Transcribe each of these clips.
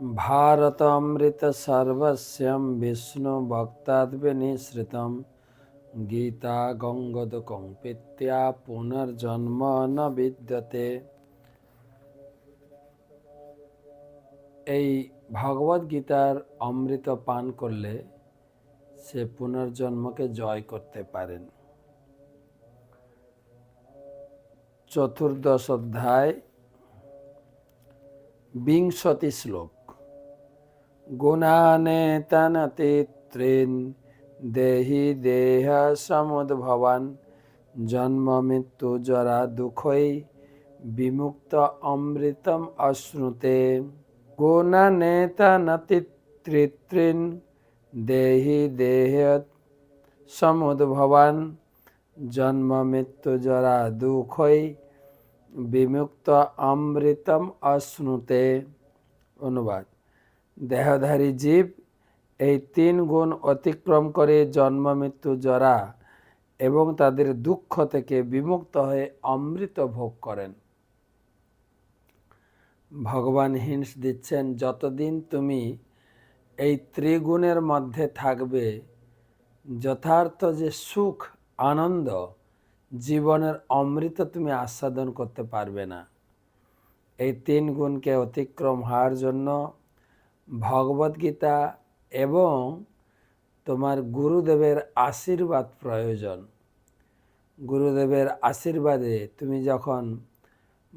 भारतमृतसर्वस्यं विष्णुभक्ताद्विनिश्रितं गीता गङ्गदकं पुनर्जन्म न বিদ্যতে এই ভগবদ গীতার অমৃত পান করলে সে পুনর্জন্মকে জয় করতে পারেন চতুর্দশ অধ্যায় বিংশতি শ্লোক গুণানেতনতিত্রিন দেহি দেহ সমুদ্ভবান, জন্ম মৃত্যু জরা দুঃখই বিমুক্ত অমৃতম অশ্নুতে গুণানেতনতিত্রিন দেহি দেহ সমুদ্ভবান, জন্ম মৃত্যু জরা দুঃখই বিমুক্ত অমৃতম অশ্নুতে অনুবাদ। দেহধারী জীব এই তিন গুণ অতিক্রম করে জন্ম, মৃত্যু, জরা এবং তাদের দুঃখ থেকে বিমুক্ত হয়ে অমৃত ভোগ করেন। ভগবান হিংস দিচ্ছেন, যতদিন তুমি এই ত্রিগুণের মধ্যে থাকবে, যথার্থ যে সুখ, আনন্দ, জীবনের অমৃত তুমি আস্বাদন করতে পারবে না। এই তিন গুণকে অতিক্রম হওয়ার জন্য ভগবদ্গীতা এবং তোমার গুরুদেবের আশীর্বাদ প্রয়োজন। গুরুদেবের আশীর্বাদে তুমি যখন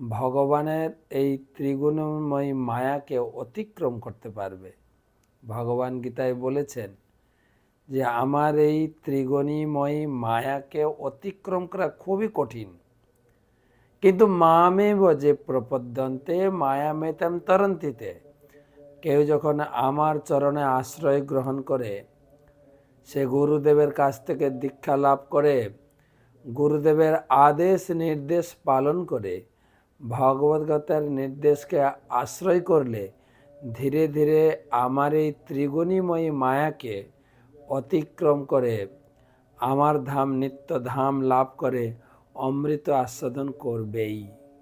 ভগবানের এই ত্রিগুণময়ী মায়াকে অতিক্রম করতে পারবে। ভগবান গীতায় বলেছেন যে, আমার এই ত্রিগুণীময়ী মায়াকে অতিক্রম করা খুবই কঠিন। কিন্তু মামেব যে প্রপদ্যন্তে মায়া মেতাম তরন্তিতে। কেউ যখন আমার চরণে আশ্রয় গ্রহণ করে, সে গুরুদেবের কাছ থেকে দীক্ষা লাভ করে, গুরুদেবের আদেশ নির্দেশ পালন করে ভগবদ্গতার নির্দেশকে আশ্রয় করলে, ধীরে ধীরে আমার এই ত্রিগুণীময়ী মায়াকে অতিক্রম করে, আমার ধাম নিত্য ধাম লাভ করে অমৃত আস্বাদন করবেই।